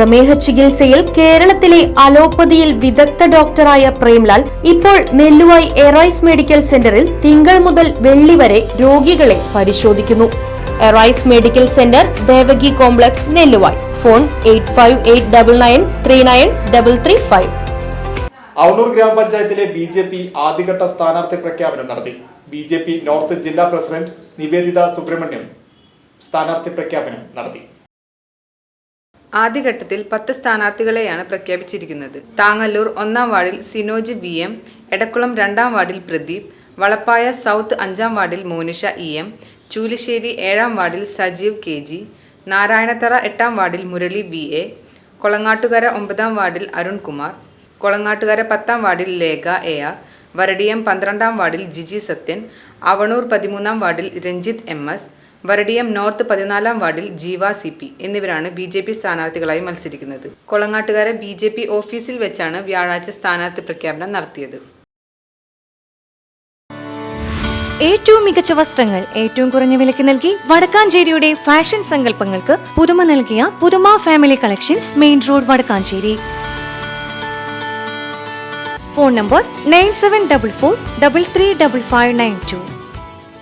പ്രമേഹ ചികിത്സയിൽ കേരളത്തിലെ അലോപ്പതിയിൽ വിദഗ്ധ ഡോക്ടറായ പ്രേംലാൽ ഇപ്പോൾ നെല്ലുവായി എറൈസ് മെഡിക്കൽ സെന്ററിൽ തിങ്കൾ മുതൽ വെള്ളി വരെ രോഗികളെ പരിശോധിക്കുന്നു. Arise medical centre Devaki complex Nelluvayi. Phone eight Avanur ഗ്രാമപഞ്ചായത്തിലെ ബി ജെ പി ആദ്യഘട്ട സ്ഥാനാർത്ഥി പ്രഖ്യാപനം നടത്തി. ബി ജെ പി നോർത്ത് ജില്ലാ പ്രസിഡന്റ് നിവേദിത സുബ്രഹ്മണ്യം സ്ഥാനാർത്ഥി പ്രഖ്യാപനം നടത്തി. ആദ്യഘട്ടത്തിൽ പത്ത് സ്ഥാനാർത്ഥികളെയാണ് പ്രഖ്യാപിച്ചിരിക്കുന്നത്. താങ്ങല്ലൂർ ഒന്നാം വാർഡിൽ സിനോജ് ബി എം എടക്കുളം രണ്ടാം വാർഡിൽ പ്രദീപ് വളപ്പായ സൗത്ത് അഞ്ചാം വാർഡിൽ മോനിഷ ഇ എം ചൂലിശ്ശേരി ഏഴാം വാർഡിൽ സജീവ് കെ ജി നാരായണത്തറ എട്ടാം വാർഡിൽ മുരളി ബി എ കൊളങ്ങാട്ടുകര ഒമ്പതാം വാർഡിൽ അരുൺകുമാർ കൊളങ്ങാട്ടുകര പത്താം വാർഡിൽ ലേഖ എ ആർ വരടിയം പന്ത്രണ്ടാം വാർഡിൽ ജിജി സത്യൻ അവണൂർ പതിമൂന്നാം വാർഡിൽ Ranjith M S Varadiyam north പതിനാലാം വാർഡിൽ ജീവ സി പി എന്നിവരാണ് ബി ജെ പി സ്ഥാനാർത്ഥികളായി മത്സരിക്കുന്നത്. കൊളങ്ങാട്ടുകാരെ ബി ജെ പി ഓഫീസിൽ വെച്ചാണ് വ്യാഴാഴ്ച സ്ഥാനാർത്ഥി പ്രഖ്യാപനം നടത്തിയത്. ഏറ്റവും മികച്ച വസ്ത്രങ്ങൾ ഏറ്റവും കുറഞ്ഞ വിലയ്ക്ക് നൽകി വടക്കാഞ്ചേരിയുടെ ഫാഷൻ സങ്കല്പങ്ങൾക്ക് പുതുമ നൽകിയ Puthuma family collections main road Vadakkanchery. Phone number nine seven double four double three double five nine two.